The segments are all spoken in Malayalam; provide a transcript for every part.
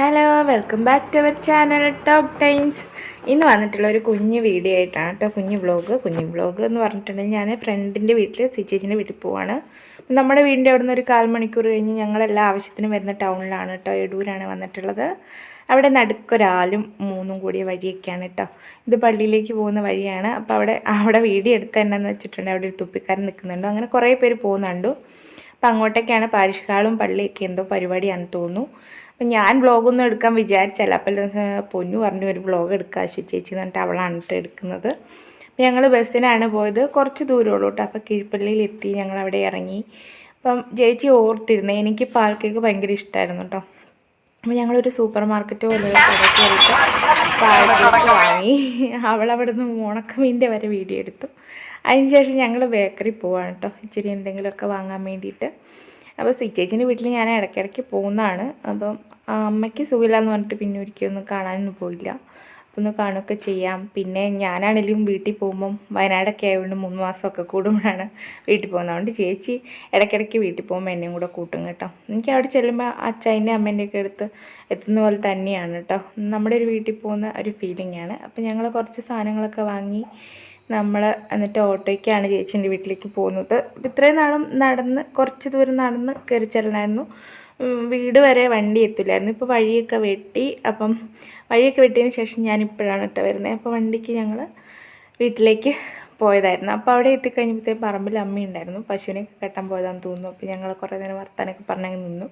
Hello welcome back to our channel top times ഇന്ന് വന്നിട്ടുള്ള ഒരു കുഞ്ഞു വീഡിയോ ആയിട്ടാണ് കേട്ടോ കുഞ്ഞു വ്ളോഗ് കുഞ്ഞു വ്ളോഗ് എന്ന് പറഞ്ഞിട്ടുണ്ടെങ്കിൽ ഞാൻ ഫ്രണ്ടിന്റെ വീട്ടിൽ സിച്ചേച്ചിന്റെ വീട്ടിൽ പോവാണ്. നമ്മുടെ വീടിന്റെ അവിടെ നിന്ന് ഒരു കാൽ മണിക്കൂർ കഴിഞ്ഞ് ഞങ്ങളെല്ലാ ആവശ്യത്തിനും വരുന്ന ടൗണിലാണ് കേട്ടോ എടൂരാണ് വന്നിട്ടുള്ളത്. അവിടെ നടുക്കൊരാലും മൂന്നും കൂടിയ വഴിയൊക്കെയാണ് കേട്ടോ ഇത് പള്ളിയിലേക്ക് പോകുന്ന വഴിയാണ്. അപ്പോൾ അവിടെ അവിടെ വീഡിയോ എടുത്ത് തന്നെ വെച്ചിട്ടുണ്ടെങ്കിൽ അവിടെ ഒരു തുപ്പിക്കാരൻ നിൽക്കുന്നുണ്ട്. അങ്ങനെ കുറേ പേര് പോകുന്നുണ്ടു. അപ്പം അങ്ങോട്ടേക്കാണ് പാരിഷ്കാളും പള്ളിയൊക്കെ എന്തോ പരിപാടിയാണെന്ന് തോന്നുന്നു. അപ്പം ഞാൻ വ്ളോഗൊന്നും എടുക്കാൻ വിചാരിച്ചല്ല. അപ്പം പൊന്നു പറഞ്ഞു ഒരു വ്ളോഗ് എടുക്കുക ചേച്ചി എന്ന് പറഞ്ഞിട്ട് അവളാണ് കേട്ടോ എടുക്കുന്നത്. ഞങ്ങൾ ബസ്സിനാണ് പോയത്. കുറച്ച് ദൂരമുള്ളൂ കേട്ടോ. അപ്പോൾ കീഴ്പള്ളിയിൽ എത്തി ഞങ്ങൾ അവിടെ ഇറങ്ങി. അപ്പം ചേച്ചി ഓർത്തിരുന്നേ എനിക്ക് പാൽ കേക്ക് ഭയങ്കര ഇഷ്ടമായിരുന്നു കേട്ടോ. അപ്പം ഞങ്ങളൊരു സൂപ്പർ മാർക്കറ്റ് പോലെയുള്ള പാൽക്കേക്ക് വാങ്ങി. അവളവിടെ നിന്ന് ഉണക്കമീന്റെ വരെ വീഡിയോ എടുത്തു. അതിനുശേഷം ഞങ്ങൾ ബേക്കറി പോവാണ് കേട്ടോ. ഇച്ചിരി എന്തെങ്കിലുമൊക്കെ വാങ്ങാൻ വേണ്ടിയിട്ട്. അപ്പോൾ സിച്ചേച്ചിന്റെ വീട്ടിൽ ഞാൻ ഇടയ്ക്കിടയ്ക്ക് പോകുന്നതാണ്. അപ്പം അമ്മയ്ക്ക് അമ്മയ്ക്ക് സുഖമില്ലാന്ന് പറഞ്ഞിട്ട് പിന്നെ ഒരിക്കലൊന്നും കാണാനൊന്നും പോയില്ല. അപ്പോൾ ഒന്ന് കാണുകയൊക്കെ ചെയ്യാം. പിന്നെ ഞാനാണെങ്കിലും വീട്ടിൽ പോകുമ്പം വയനാടൊക്കെ ആയതുകൊണ്ട് മൂന്ന് മാസമൊക്കെ കൂടുമ്പോഴാണ് വീട്ടിൽ പോകുന്നത്. അതുകൊണ്ട് ചേച്ചി ഇടയ്ക്കിടയ്ക്ക് വീട്ടിൽ പോകുമ്പോൾ എന്നെയും കൂടെ കൂട്ടും കേട്ടോ. എനിക്ക് അവിടെ ചെല്ലുമ്പോൾ അച്ഛന്റെ അമ്മേന്റെയൊക്കെ അടുത്ത് എത്തുന്ന പോലെ തന്നെയാണ് കേട്ടോ. നമ്മുടെ ഒരു വീട്ടിൽ പോകുന്ന ഒരു ഫീലിംഗ് ആണ്. അപ്പോൾ ഞങ്ങൾ കുറച്ച് സാധനങ്ങളൊക്കെ വാങ്ങി നമ്മൾ എന്നിട്ട് ഓട്ടോയ്ക്കാണ് ചേച്ചീന്റെ വീട്ടിലേക്ക് പോകുന്നത്. ഇത്രയും നാളും നടന്ന് കുറച്ച് ദൂരം നടന്ന് കയറി ചെല്ലണമായിരുന്നു. വീട് വരെ വണ്ടി എത്തില്ലായിരുന്നു. ഇപ്പോൾ വഴിയൊക്കെ വെട്ടി അപ്പം വഴിയൊക്കെ വെട്ടിയതിന് ശേഷം ഞാൻ ഇപ്പോഴാണ് കേട്ടോ വരുന്നത്. അപ്പോൾ വണ്ടിക്ക് ഞങ്ങൾ വീട്ടിലേക്ക് പോയതായിരുന്നു. അപ്പോൾ അവിടെ എത്തിക്കഴിഞ്ഞപ്പോഴത്തേക്ക് പറമ്പിൽ അമ്മയുണ്ടായിരുന്നു പശുവിനെ കെട്ടാൻ പോയതാണെന്ന് തോന്നുന്നു. അപ്പോൾ ഞങ്ങൾ കുറേ നേരം വർത്താനൊക്കെ പറഞ്ഞങ്ങ് നിന്നു.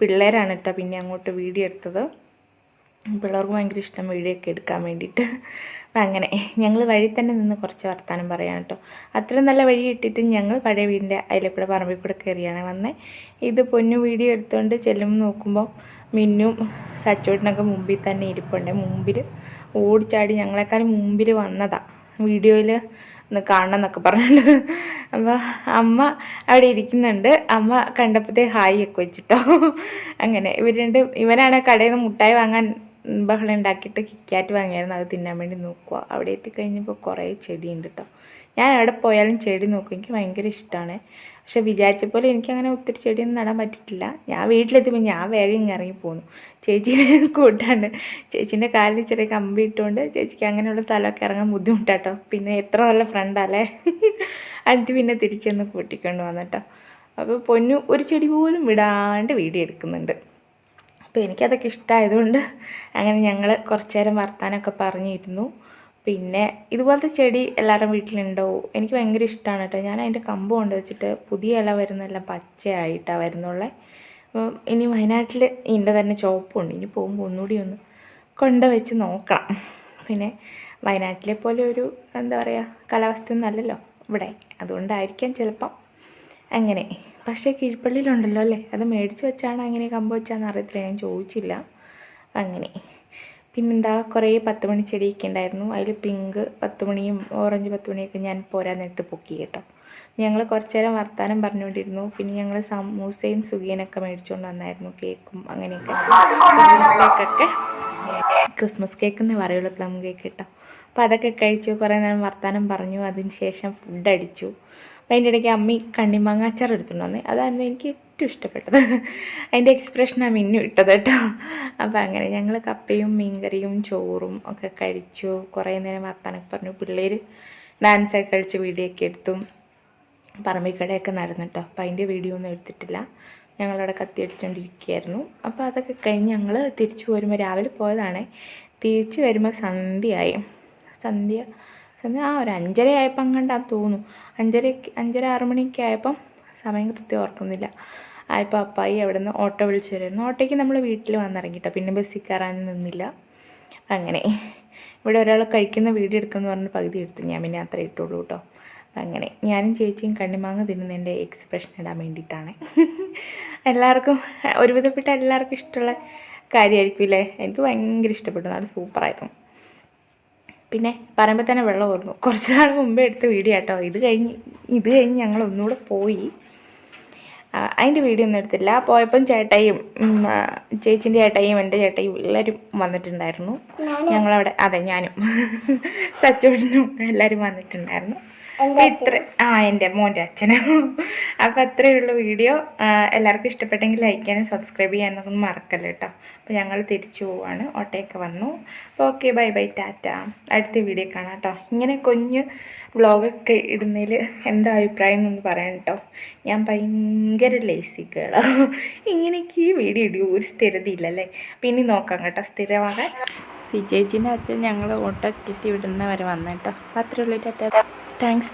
പിള്ളേരാണ് കേട്ടോ പിന്നെ അങ്ങോട്ട് വീഡിയോ എടുത്തത്. പിള്ളേർക്ക് ഭയങ്കര ഇഷ്ടം വീഡിയോ ഒക്കെ എടുക്കാൻ വേണ്ടിയിട്ട്. അപ്പം അങ്ങനെ ഞങ്ങൾ വഴി തന്നെ നിന്ന് കുറച്ച് വർത്തമാനം പറയാം കേട്ടോ. അത്രയും നല്ല വഴി ഇട്ടിട്ട് ഞങ്ങൾ പഴയ വീടിന്റെ അതിലെ കൂടെ പറമ്പിൽ കൂടെ കയറിയാണ് വന്നത് ഇത് പൊന്നു വീഡിയോ എടുത്തുകൊണ്ട് ചെല്ലുമ്പോൾ നോക്കുമ്പോൾ മിന്നും സച്ചോട്ടിനൊക്കെ മുമ്പിൽ തന്നെ ഇരിപ്പുണ്ട്. മുമ്പിൽ ഓടിച്ചാടി ഞങ്ങളെക്കാളും മുമ്പിൽ വന്നതാണ് വീഡിയോയിൽ ഒന്ന് കാണണം എന്നൊക്കെ പറഞ്ഞിട്ട് അപ്പോൾ അമ്മ അവിടെ ഇരിക്കുന്നുണ്ട്. അമ്മ കണ്ടപ്പോഴത്തേ ഹായ് ഒക്കെ വെച്ചിട്ടോ. അങ്ങനെ ഇവർ രണ്ട് ഇവനാണ് കടയിൽ നിന്ന് മുട്ടായി വാങ്ങാൻ ബഹളം ഉണ്ടാക്കിയിട്ട് കിക്കാറ്റ് വാങ്ങിയായിരുന്നു. അത് തിന്നാൻ വേണ്ടി നോക്കുക അവിടെ എത്തിക്കഴിഞ്ഞപ്പോൾ കുറേ ചെടിയുണ്ട് കേട്ടോ ഞാൻ എവിടെ പോയാലും ചെടി നോക്കും. എനിക്ക് ഭയങ്കര ഇഷ്ടമാണ് പക്ഷെ വിചാരിച്ച പോലെ എനിക്കങ്ങനെ ഒത്തിരി ചെടിയൊന്നും നടാൻ പറ്റിയിട്ടില്ല. ഞാൻ വീട്ടിലെത്തുമ്പോൾ ഞാൻ വേഗം ഇങ്ങനെ ഇറങ്ങി പോന്നു. ചേച്ചീനെ കൂട്ടാണ്ട് ചേച്ചീന്റെ കാലിൽ ചെറിയ കമ്പി ഇട്ടുകൊണ്ട് ചേച്ചിക്ക് അങ്ങനെയുള്ള സ്ഥലമൊക്കെ ഇറങ്ങാൻ ബുദ്ധിമുട്ടാട്ടോ പിന്നെ എത്ര നല്ല ഫ്രണ്ടല്ലേ അത് പിന്നെ തിരിച്ചൊന്ന് കൂട്ടിക്കൊണ്ട് വന്നിട്ടോ അപ്പോൾ പൊന്നു ഒരു ചെടി പോലും വിടാണ്ട് വീഡിയോ എടുക്കുന്നുണ്ട്. അപ്പോൾ എനിക്കതൊക്കെ ഇഷ്ടമായതുകൊണ്ട് അങ്ങനെ ഞങ്ങൾ കുറച്ച് നേരം വർത്താനമൊക്കെ പറഞ്ഞിരുന്നു. പിന്നെ ഇതുപോലത്തെ ചെടി എല്ലാവരും വീട്ടിലുണ്ടോ? എനിക്ക് ഭയങ്കര ഇഷ്ടമാണ് കേട്ടോ. ഞാൻ അതിന്റെ കമ്പ് കൊണ്ട് വെച്ചിട്ട് പുതിയ ഇല വരുന്നെല്ലാം പച്ചയായിട്ടാണ് വരുന്നുള്ളത് അപ്പം ഇനി വയനാട്ടിൽ ഇതിന്റെ തന്നെ ചുവപ്പുണ്ട്. ഇനി പോകുമ്പോൾ ഒന്നുകൂടി ഒന്ന് കൊണ്ട് വെച്ച് നോക്കണം. പിന്നെ വയനാട്ടിലെ പോലെ ഒരു എന്താ പറയുക കാലാവസ്ഥയൊന്നും അല്ലല്ലോ ഇവിടെ. അതുകൊണ്ടായിരിക്കാം ചിലപ്പം അങ്ങനെ. പക്ഷേ കീഴ്പള്ളിയിലുണ്ടല്ലോ അല്ലേ? അത് മേടിച്ച് വെച്ചാണോ അങ്ങനെ കമ്പ് വെച്ചാന്ന് അറിയത്തില്ല. ഞാൻ ചോദിച്ചില്ല. അങ്ങനെ. പിന്നെന്താ? കുറേ പത്ത് മണി ചെടിയൊക്കെ ഉണ്ടായിരുന്നു. അതിൽ പിങ്ക് പത്ത് മണിയും ഓറഞ്ച് പത്ത് മണിയൊക്കെ ഞാൻ പോരാൻ നേരത്ത് പൊക്കി കേട്ടോ. ഞങ്ങൾ കുറച്ച് നേരം വർത്താനം പറഞ്ഞുകൊണ്ടിരുന്നു. പിന്നെ ഞങ്ങൾ സമൂസയും സുഖിയനൊക്കെ മേടിച്ചുകൊണ്ട് വന്നായിരുന്നു. കേക്കും അങ്ങനെയൊക്കെ. ക്രിസ്മസ് കേക്കൊക്കെ ക്രിസ്മസ് കേക്ക് എന്നേ പറയുള്ളൂ പ്ലം കേക്ക് കേട്ടോ. അപ്പോൾ അതൊക്കെ കഴിച്ചു. കുറേ നേരം വർത്താനം പറഞ്ഞു. അതിന് ശേഷം ഫുഡ് അടിച്ചു. അപ്പോൾ അതിന്റെ ഇടയ്ക്ക് അമ്മി കണ്ണിമാങ്ങ അച്ചാർ എടുത്തുകൊണ്ട് വന്നേ അതാണ് എനിക്ക് ഏറ്റവും ഇഷ്ടപ്പെട്ടത്. അതിന്റെ എക്സ്പ്രഷനാണ് മിന്നു ഇട്ടത് കേട്ടോ. അപ്പോൾ അങ്ങനെ ഞങ്ങൾ കപ്പയും മീൻകറിയും ചോറും ഒക്കെ കഴിച്ചു. കുറേ നേരം വർത്താനൊക്കെ പറഞ്ഞു. പിള്ളേർ ഡാൻസൊക്കെ കളിച്ച് വീഡിയോ ഒക്കെ എടുത്തും. പറമ്പിക്കടയൊക്കെ നടന്നു കേട്ടോ. അപ്പോൾ അതിന്റെ വീഡിയോ ഒന്നും എടുത്തിട്ടില്ല. ഞങ്ങളവിടെ കത്തിയടിച്ചുകൊണ്ടിരിക്കുകയായിരുന്നു അപ്പോൾ അതൊക്കെ കഴിഞ്ഞ് ഞങ്ങൾ തിരിച്ചു വരുമ്പോൾ രാവിലെ പോയതാണേ. തിരിച്ചു വരുമ്പോൾ സന്ധ്യയായി. സന്ധ്യ സന്ധ്യ ആ ഒരു അഞ്ചര ആയപ്പോൾ അങ്ങോട്ടാ തോന്നും. അഞ്ചര അഞ്ചര ആറ് മണിയൊക്കെ ആയപ്പം സമയം കൃത്യം ഓർക്കുന്നില്ല. ആയപ്പോൾ അപ്പായി അവിടെ നിന്ന് ഓട്ടോ വിളിച്ചു വരുന്നു ഓട്ടോയ്ക്ക് നമ്മൾ വീട്ടിൽ വന്നിറങ്ങിട്ടോ. പിന്നെ ബസ്സിൽ കയറാൻ നിന്നില്ല. അങ്ങനെ. ഇവിടെ ഒരാൾ കഴിക്കുന്ന വീഡിയോ എടുക്കുമെന്ന് പറഞ്ഞ് പകുതി എടുത്തു. ഞാൻ പിന്നെ അത്ര ഇട്ടുള്ളൂ കേട്ടോ. അങ്ങനെ. ഞാനും ചേച്ചിയും കണ്ണിമാങ്ങ തിന്നുന്നതിന്റെ എക്സ്പ്രഷൻ ഇടാൻ വേണ്ടിയിട്ടാണ്. എല്ലാവർക്കും ഒരുവിധപ്പെട്ട എല്ലാവർക്കും ഇഷ്ടമുള്ള കാര്യമായിരിക്കും അല്ലേ എനിക്ക് ഭയങ്കര ഇഷ്ടപ്പെട്ടു. നല്ല സൂപ്പറായിരുന്നു പിന്നെ പറയുമ്പോൾ തന്നെ വെള്ളം ഓർന്നു കുറച്ച് നാൾ മുമ്പേ എടുത്ത വീഡിയോ കേട്ടോ ഇത് കഴിഞ്ഞ് ഇത് കഴിഞ്ഞ് ഞങ്ങൾ ഒന്നുകൂടെ പോയി. അതിന്റെ വീഡിയോ ഒന്നും എടുത്തില്ല. പോയപ്പം ചേട്ടയും ചേച്ചീന്റെ ചേട്ടായും എന്റെ ചേട്ടായും എല്ലാവരും വന്നിട്ടുണ്ടായിരുന്നു. ഞങ്ങളവിടെ അതെ ഞാനും. സച്ചോടിനും എല്ലാവരും വന്നിട്ടുണ്ടായിരുന്നു. ഇത്ര ആ എന്റെ മോന്റെ അച്ഛനും. അപ്പോൾ അത്രയേ ഉള്ളൂ വീഡിയോ. എല്ലാവർക്കും ഇഷ്ടപ്പെട്ടെങ്കിൽ ലൈക്ക് ചെയ്യാനും സബ്സ്ക്രൈബ് ചെയ്യാനൊന്നും മറക്കല്ല കേട്ടോ അപ്പോൾ ഞങ്ങൾ തിരിച്ചു പോവാണ്. ഓട്ടയൊക്കെ വന്നു. അപ്പോൾ ഓക്കെ ബൈ ബൈ ടാറ്റ. അടുത്ത വീഡിയോ കാണാം കേട്ടോ ഇങ്ങനെ കുഞ്ഞ് വ്ളോഗൊക്കെ ഇടുന്നതിൽ എന്താ അഭിപ്രായം എന്നൊന്ന് പറയണം കേട്ടോ ഞാൻ ഭയങ്കര ലേസി ഇങ്ങനെയൊക്കെ ഈ വീഡിയോ ഇടിയോ ഒരു സ്ഥിരതയില്ലല്ലേ പിന്നെ നോക്കാം കേട്ടോ. സ്ഥിരമാകാൻ. സി ചേച്ചീന്റെ അച്ഛൻ ഞങ്ങൾ ഓട്ടോ കിട്ടി വിടുന്നവരെ വന്നു കേട്ടോ അത്രേ ഉള്ളൂ ടാറ്റ. Thanks for